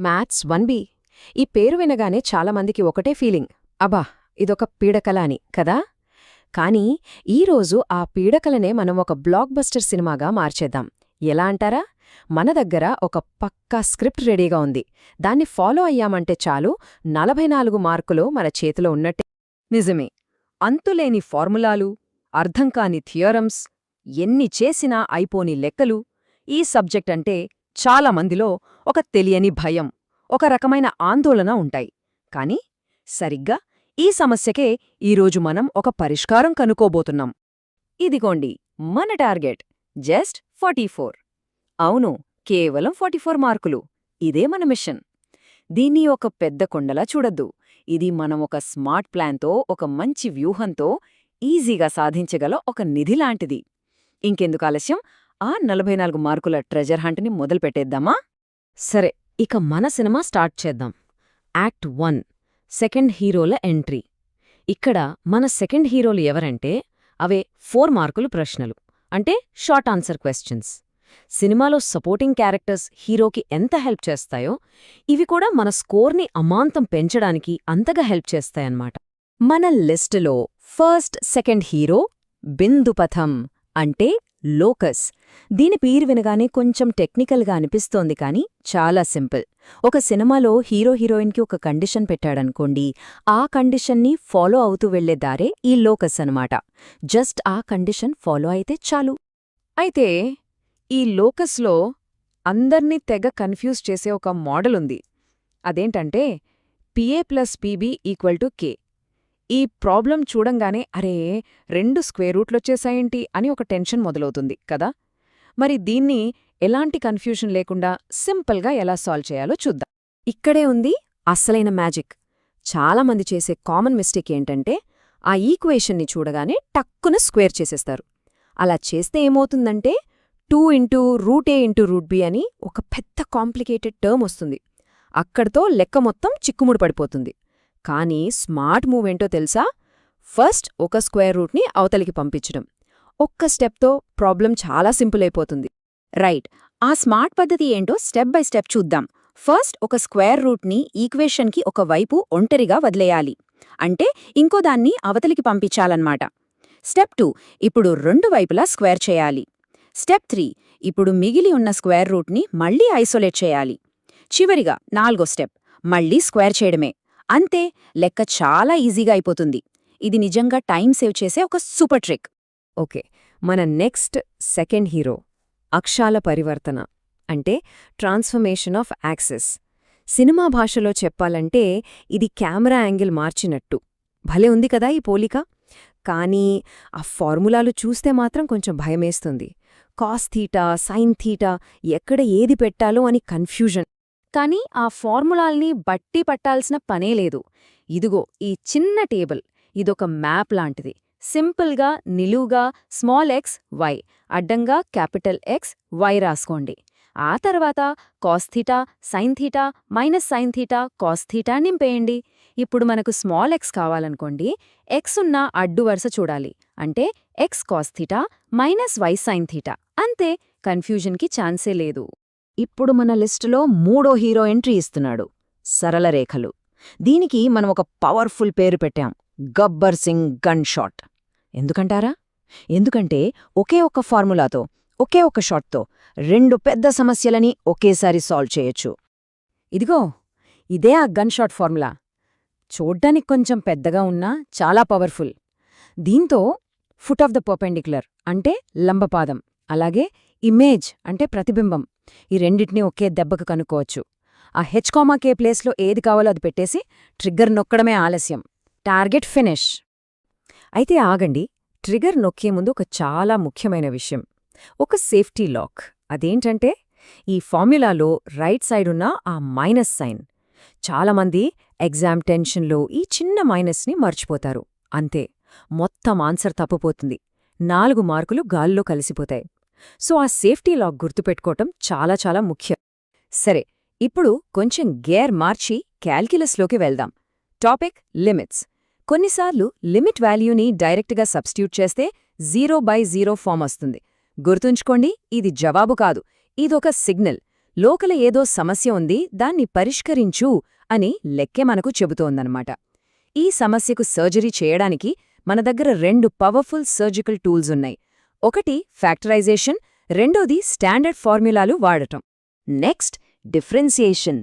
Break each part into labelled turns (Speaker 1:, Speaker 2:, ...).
Speaker 1: Maths one B. ఈ పేరు వినగానే చాలామందికి ఒకటే ఫీలింగ్. అబా ఇదొక పీడకల అని కదా? కానీ ఈరోజు ఆ పీడకలనే మనం ఒక బ్లాక్ బస్టర్ సినిమాగా మార్చేద్దాం. ఎలా అంటారా? మన దగ్గర ఒక పక్కా స్క్రిప్ట్ రెడీగా ఉంది. దాన్ని ఫాలో అయ్యామంటే చాలు నలభై నాలుగు మార్కులు మన చేతిలో ఉన్నట్టే.
Speaker 2: నిజమే. అంతులేని ఫార్ములాలు అర్థంకాని థియరమ్స్ ఎన్ని చేసినా అయిపోని లెక్కలు ఈ సబ్జెక్ట్ అంటే చాలా మందిలో ఒక తెలియని భయం ఒక రకమైన ఆందోళన ఉంటాయి. కాని సరిగ్గా ఈ సమస్యకే ఈరోజు మనం ఒక పరిష్కారం కనుకోబోతున్నాం ఇదిగోండి మన టార్గెట్ జస్ట్ ఫార్టీ ఫోర్. అవును కేవలం ఫార్టీ ఫోర్ మార్కులు. ఇదే మన మిషన్. దీన్ని ఒక పెద్ద కొండలా చూడద్దు. ఇది మనం ఒక స్మార్ట్ ప్లాన్తో ఒక మంచి వ్యూహంతో ఈజీగా సాధించగల ఒక నిధి లాంటిది. ఇంకెందుకు ఆలస్యం? ఆ నలభై నాలుగు మార్కుల ట్రెజర్ హంట్ని మొదలుపెట్టేద్దామా? సరే ఇక మన సినిమా స్టార్ట్ చేద్దాం. యాక్ట్ వన్ సెకండ్ హీరోల ఎంట్రీ. ఇక్కడ మన సెకండ్ హీరోలు ఎవరంటే అవే ఫోర్ మార్కులు ప్రశ్నలు. అంటే షార్ట్ ఆన్సర్ క్వశ్చన్స్ సినిమాలో సపోర్టింగ్ క్యారెక్టర్స్ హీరోకి ఎంత హెల్ప్ చేస్తాయో ఇవి కూడా మన స్కోర్ని అమాంతం పెంచడానికి అంతగా హెల్ప్ చేస్తాయన్నమాట. మన లిస్టులో ఫస్ట్ సెకండ్ హీరో బిందుపథం అంటే లోకస్. దీని పేరు వినగానే కొంచెం టెక్నికల్గా అనిపిస్తోంది కానీ చాలా సింపుల్. ఒక సినిమాలో హీరో హీరోయిన్కి ఒక కండిషన్ పెట్టాడనుకోండి ఆ కండిషన్ని ఫాలో అవుతూ వెళ్ళే దారే ఈ లోకస్ అనమాట జస్ట్ ఆ కండిషన్ ఫాలో అయితే చాలు.
Speaker 1: అయితే ఈ లోకస్లో అందర్నీ తెగ కన్ఫ్యూజ్ చేసే ఒక మోడల్ ఉంది. అదేంటంటే PA plus PB equal to K. ఈ ప్రాబ్లం చూడంగానే అరే రెండు స్క్వేర్ రూట్లొచ్చేసాయేంటి అని ఒక టెన్షన్ మొదలవుతుంది కదా? మరి దీన్ని ఎలాంటి కన్ఫ్యూషన్ లేకుండా సింపుల్గా ఎలా సాల్వ్ చేయాలో చూద్దాం. ఇక్కడే ఉంది అస్సలైన మ్యాజిక్. చాలామంది చేసే కామన్ మిస్టేక్ ఏంటంటే ఆ ఈక్వేషన్ని చూడగానే టక్కున స్క్వేర్ చేసేస్తారు. అలా చేస్తే ఏమవుతుందంటే two into root A into root B అని ఒక పెద్ద కాంప్లికేటెడ్ టర్మ్ వస్తుంది. అక్కడితో లెక్క మొత్తం చిక్కుముడు పడిపోతుంది. కానీ స్మార్ట్ మూవ్ ఏంటో తెలుసా? ఫస్ట్ ఒక స్క్వేర్ రూట్ని అవతలికి పంపించడం. ఒక్క స్టెప్తో ప్రాబ్లం చాలా సింపుల్ అయిపోతుంది.
Speaker 3: రైట్ ఆ స్మార్ట్ పద్ధతి ఏంటో స్టెప్ బై స్టెప్ చూద్దాం. ఫస్ట్ ఒక స్క్వేర్ రూట్ని ఈక్వేషన్కి ఒక వైపు ఒంటరిగా వదిలేయాలి. అంటే ఇంకో దాన్ని అవతలికి పంపించాలన్నమాట. స్టెప్ టూ ఇప్పుడు రెండు వైపులా స్క్వేర్ చేయాలి. స్టెప్ త్రీ ఇప్పుడు మిగిలి ఉన్న స్క్వేర్ రూట్ని మళ్ళీ ఐసోలేట్ చేయాలి. చివరిగా నాలుగో స్టెప్ మళ్ళీ స్క్వేర్ చేయడమే. అంతే లెక్క చాలా ఈజీగా అయిపోతుంది. ఇది నిజంగా టైం సేవ్ చేసే ఒక సూపర్ ట్రిక్.
Speaker 1: ఓకే మన నెక్స్ట్ సెకండ్ హీరో అక్షాల పరివర్తన అంటే ట్రాన్స్ఫర్మేషన్ ఆఫ్ యాక్సెస్. సినిమా భాషలో చెప్పాలంటే ఇది కెమెరా యాంగిల్ మార్చినట్టు. భలే ఉంది కదా ఈ పోలిక? కానీ ఆ ఫార్ములాలు చూస్తే మాత్రం కొంచెం భయమేస్తుంది. కాస్ థీటా సైన్ థీటా ఎక్కడ ఏది పెట్టాలో అని కన్ఫ్యూజన్.
Speaker 3: కానీ ఆ ఫార్ములాల్ని బట్టి పట్టాల్సిన పనే లేదు. ఇదిగో ఈ చిన్న టేబుల్. ఇదొక మ్యాప్ లాంటిది. సింపుల్గా నిలువుగా స్మాల్ ఎక్స్ వై. అడ్డంగా క్యాపిటల్ ఎక్స్ వై రాసుకోండి. ఆ తర్వాత కాస్థీటా సైన్థీటా మైనస్ సైన్థీటా కాస్థీటా నింపేయండి. ఇప్పుడు మనకు స్మాల్ ఎక్స్ కావాలనుకోండి ఎక్స్ ఉన్న అడ్డు వరుస చూడాలి. అంటే X cos theta minus Y sin theta అంతే కన్ఫ్యూజన్కి ఛాన్సే లేదు. ఇప్పుడు మన లిస్టులో మూడో హీరో ఎంట్రీ ఇస్తున్నాడు. సరళరేఖలు దీనికి మనం ఒక పవర్ఫుల్ పేరు పెట్టాం. Gabbar Singh gun shot. ఎందుకంటారా? ఎందుకంటే ఒకే ఒక్క ఫార్ములాతో ఒకే ఒక షాట్తో రెండు పెద్ద సమస్యలని ఒకేసారి సాల్వ్ చేయొచ్చు. ఇదిగో ఇదే ఆ గన్ షాట్ ఫార్ములా. చూడ్డానికి కొంచెం పెద్దగా ఉన్నా చాలా పవర్ఫుల్. దీంతో ఫుట్ ఆఫ్ ద పర్పెండిక్యులర్ అంటే లంబపాదం అలాగే ఇమేజ్ అంటే ప్రతిబింబం. ఈ రెండింటినీ ఒకే దెబ్బకు కనుక్కోవచ్చు. ఆ హెచ్కామా కే ప్లేస్లో ఏది కావాలో అది పెట్టేసి ట్రిగ్గర్ నొక్కడమే ఆలస్యం. Target finish. అయితే ఆగండి ట్రిగర్ నొక్కే ముందు ఒక చాలా ముఖ్యమైన విషయం. ఒక సేఫ్టీ లాక్. అదేంటంటే ఈ ఫార్ములాలో రైట్ సైడున్న ఆ మైనస్ సైన్. చాలామంది ఎగ్జామ్ టెన్షన్లో ఈ చిన్న మైనస్ని మర్చిపోతారు. అంతే. మొత్తం ఆన్సర్ తప్పుపోతుంది. నాలుగు మార్కులు గాల్లో కలిసిపోతాయి. సో ఆ సేఫ్టీ లాక్ గుర్తుపెట్టుకోవటం చాలా చాలా ముఖ్యం. సరే ఇప్పుడు కొంచెం గేర్ మార్చి క్యాల్క్యులస్లోకి వెళ్దాం. Topic limits. కొన్నిసార్లు లిమిట్ వాల్యూని డైరెక్ట్గా సబ్స్టిట్యూట్ చేస్తే జీరో బై జీరో ఫామ్ వస్తుంది. గుర్తుంచుకోండి ఇది జవాబు కాదు. ఇదొక సిగ్నల్.
Speaker 2: లోకల ఏదో సమస్య ఉంది దాన్ని పరిష్కరించు అని లెక్కే మనకు చెబుతోందనమాట ఈ సమస్యకు సర్జరీ చేయడానికి మన దగ్గర రెండు పవర్ఫుల్ సర్జికల్ టూల్స్ ఉన్నాయి. ఒకటి ఫ్యాక్టరైజేషన్ రెండోది స్టాండర్డ్ ఫార్ములాలు వాడటం. Next differentiation.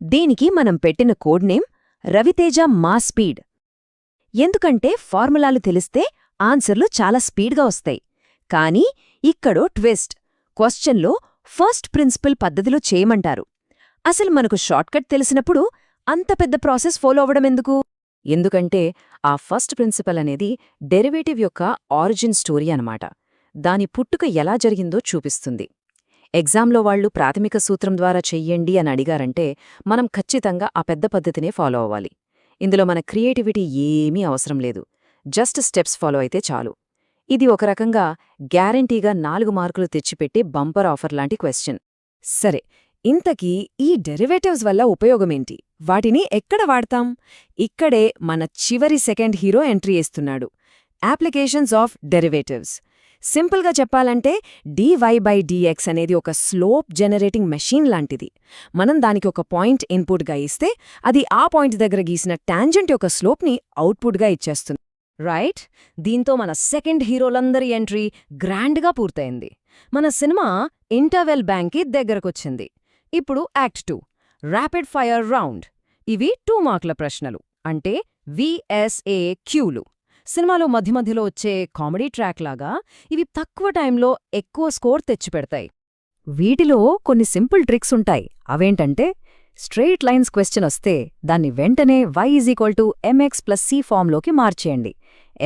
Speaker 2: దీనికి మనం పెట్టిన కోడ్ నేమ్ రవితేజ మా స్పీడ్. ఎందుకంటే ఫార్ములాలు తెలిస్తే ఆన్సర్లు చాలా స్పీడ్గా వస్తాయి. కానీ ఇక్కడో ట్విస్ట్. క్వశ్చన్లో ఫస్ట్ ప్రిన్సిపల్ పద్ధతిలో చేయమంటారు. అసలు మనకు షార్ట్కట్ తెలిసినప్పుడు అంత పెద్ద ప్రాసెస్ ఫాలో అవ్వడమెందుకు ఎందుకంటే ఆ ఫస్ట్ ప్రిన్సిపల్ అనేది డెరివేటివ్ యొక్క ఆరిజిన్ స్టోరీ అనమాట దాని పుట్టుక ఎలా జరిగిందో చూపిస్తుంది. ఎగ్జామ్లో వాళ్ళు ప్రాథమిక సూత్రం ద్వారా చెయ్యండి అని అడిగారంటే మనం ఖచ్చితంగా ఆ పెద్ద పద్ధతినే ఫాలో అవ్వాలి. ఇందులో మన క్రియేటివిటీ ఏమీ అవసరం లేదు. జస్ట్ స్టెప్స్ ఫాలో అయితే చాలు. ఇది ఒక రకంగా గ్యారంటీగా నాలుగు మార్కులు తెచ్చిపెట్టే బంపర్ ఆఫర్ లాంటి క్వశ్చన్
Speaker 1: సరే ఇంతకీ ఈ డెరివేటివ్స్ వల్ల ఉపయోగమేంటి? వాటిని ఎక్కడ వాడతాం? ఇక్కడే మన చివరి సెకండ్ హీరో ఎంట్రీ ఇస్తున్నాడు అప్లికేషన్స్ ఆఫ్ డెరివేటివ్స్. సింపుల్గా చెప్పాలంటే డివై బై డిఎక్స్ అనేది ఒక స్లోప్ జనరేటింగ్ మెషీన్ లాంటిది. మనం దానికి ఒక పాయింట్ ఇన్పుట్గా ఇస్తే అది ఆ పాయింట్ దగ్గర గీసిన టాంజెంట్ యొక్క స్లోప్ని అవుట్పుట్గా ఇచ్చేస్తుంది.
Speaker 2: రైట్? దీంతో మన సెకండ్ హీరోలందరి ఎంట్రీ గ్రాండ్గా పూర్తయింది. మన సినిమా ఇంటర్వెల్ బ్యాంక్కి దగ్గరకొచ్చింది. ఇప్పుడు act two rapid fire round. ఇవి టూ మార్కుల ప్రశ్నలు. అంటే విఎస్ఏ క్యూలు సినిమాలో మధ్య మధ్యలో వచ్చే కామెడీ ట్రాక్ లాగా ఇవి తక్కువ టైంలో ఎక్కువ స్కోర్ తెచ్చిపెడతాయి. వీటిలో కొన్ని సింపుల్ ట్రిక్స్ ఉంటాయి. అవేంటంటే స్ట్రెయిట్ లైన్స్ క్వశ్చన్ వస్తే దాన్ని వెంటనే Y is equal to MX plus C ఫామ్లోకి మార్చేయండి.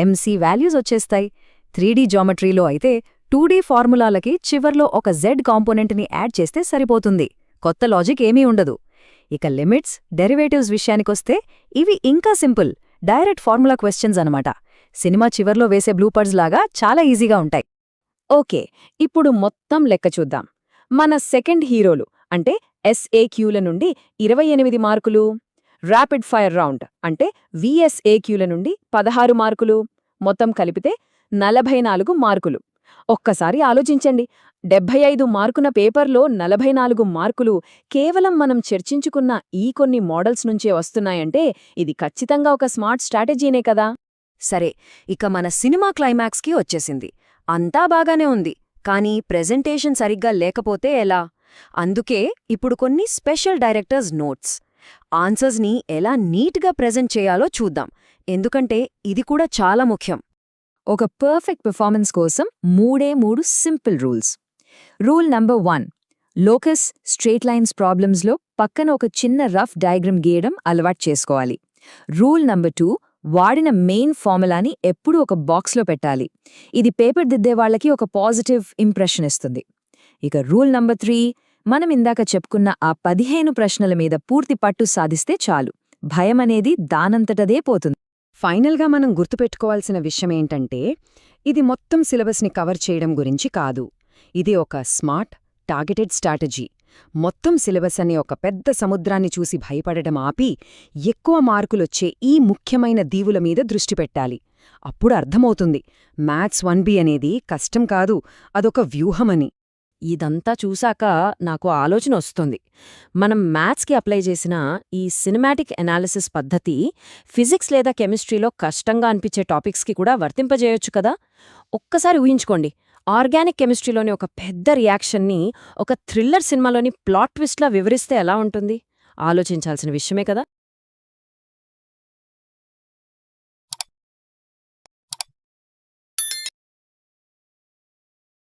Speaker 2: ఎంసీ వాల్యూస్ వచ్చేస్తాయి. త్రీడీ జామెట్రీలో అయితే టూడీ ఫార్ములాలకి చివర్లో ఒక జెడ్ కాంపోనెంట్ని యాడ్ చేస్తే సరిపోతుంది. కొత్త లాజిక్ ఏమీ ఉండదు. ఇక లిమిట్స్ డెరివేటివ్స్ విషయానికొస్తే ఇవి ఇంకా సింపుల్ డైరెక్ట్ ఫార్ములా క్వశ్చన్స్ అనమాట సినిమా చివర్లో వేసే బ్లూపర్స్ లాగా చాలా ఈజీగా ఉంటాయి. ఓకే ఇప్పుడు మొత్తం లెక్క చూద్దాం. మన సెకండ్ హీరోలు అంటే ఎస్ఏక్యూల నుండి ఇరవై ఎనిమిది మార్కులు ర్యాపిడ్ ఫైర్ రౌండ్ అంటే విఎస్ఏక్యూల నుండి పదహారు మార్కులు మొత్తం కలిపితే నలభై నాలుగు మార్కులు. ఒక్కసారి ఆలోచించండి డెబ్భై ఐదు మార్కున పేపర్లో నలభై నాలుగు మార్కులు కేవలం మనం చర్చించుకున్న ఈ కొన్ని మోడల్స్ నుంచే వస్తున్నాయంటే ఇది ఖచ్చితంగా ఒక స్మార్ట్ స్ట్రాటజీనే కదా. సరే ఇక మన సినిమా క్లైమాక్స్కి వచ్చేసింది. అంతా బాగానే ఉంది కానీ ప్రెజెంటేషన్ సరిగ్గా లేకపోతే ఎలా? అందుకే ఇప్పుడు కొన్ని స్పెషల్ డైరెక్టర్స్ నోట్స్. ఆన్సర్స్ని ఎలా నీట్గా ప్రెజెంట్ చేయాలో చూద్దాం ఎందుకంటే ఇది కూడా చాలా ముఖ్యం. ఒక పర్ఫెక్ట్ పెర్ఫార్మెన్స్ కోసం మూడే మూడు simple rules. Rule number one locus straight lines ప్రాబ్లమ్స్లో పక్కన ఒక చిన్న రఫ్ డయాగ్రమ్ గీయడం అలవాటు చేసుకోవాలి. రూల్ నంబర్ టూ వాడిన మెయిన్ ఫార్ములాని ఎప్పుడూ ఒక బాక్స్లో పెట్టాలి. ఇది పేపర్ దిద్దే వాళ్ళకి ఒక పాజిటివ్ ఇంప్రెషన్ ఇస్తుంది. ఇక రూల్ నంబర్ త్రీ మనం ఇందాక చెప్పుకున్న ఆ పదిహేను ప్రశ్నల మీద పూర్తి పట్టు సాధిస్తే చాలు. భయం అనేది దానంతటదే పోతుంది.
Speaker 1: ఫైనల్గా మనం గుర్తుపెట్టుకోవాల్సిన విషయమేంటంటే ఇది మొత్తం సిలబస్ని కవర్ చేయడం గురించి కాదు. ఇది ఒక స్మార్ట్ టార్గెటెడ్ స్ట్రాటజీ. మొత్తం సిలబస్ అనే ఒక పెద్ద సముద్రాన్ని చూసి భయపడడం ఆపి ఎక్కువ మార్కులొచ్చే ఈ ముఖ్యమైన దీవుల మీద దృష్టి పెట్టాలి. అప్పుడు అర్థమవుతుంది. మ్యాథ్స్ వన్ బి అనేది కష్టం కాదు అదొక వ్యూహమని.
Speaker 2: ఇదంతా చూశాక నాకు ఆలోచన వస్తుంది. మనం మ్యాథ్స్కి అప్లై చేసిన ఈ సినిమాటిక్ ఎనాలిసిస్ పద్ధతి ఫిజిక్స్ లేదా కెమిస్ట్రీలో కష్టంగా అనిపించే టాపిక్స్కి కూడా వర్తింపజేయొచ్చు కదా? ఒక్కసారి ఊహించుకోండి. ఆర్గానిక్ కెమిస్ట్రీలోని ఒక పెద్ద రియాక్షన్ని ఒక థ్రిల్లర్ సినిమాలోని ప్లాట్ ట్విస్ట్లా వివరిస్తే ఎలా ఉంటుంది? ఆలోచించాల్సిన విషయమే కదా.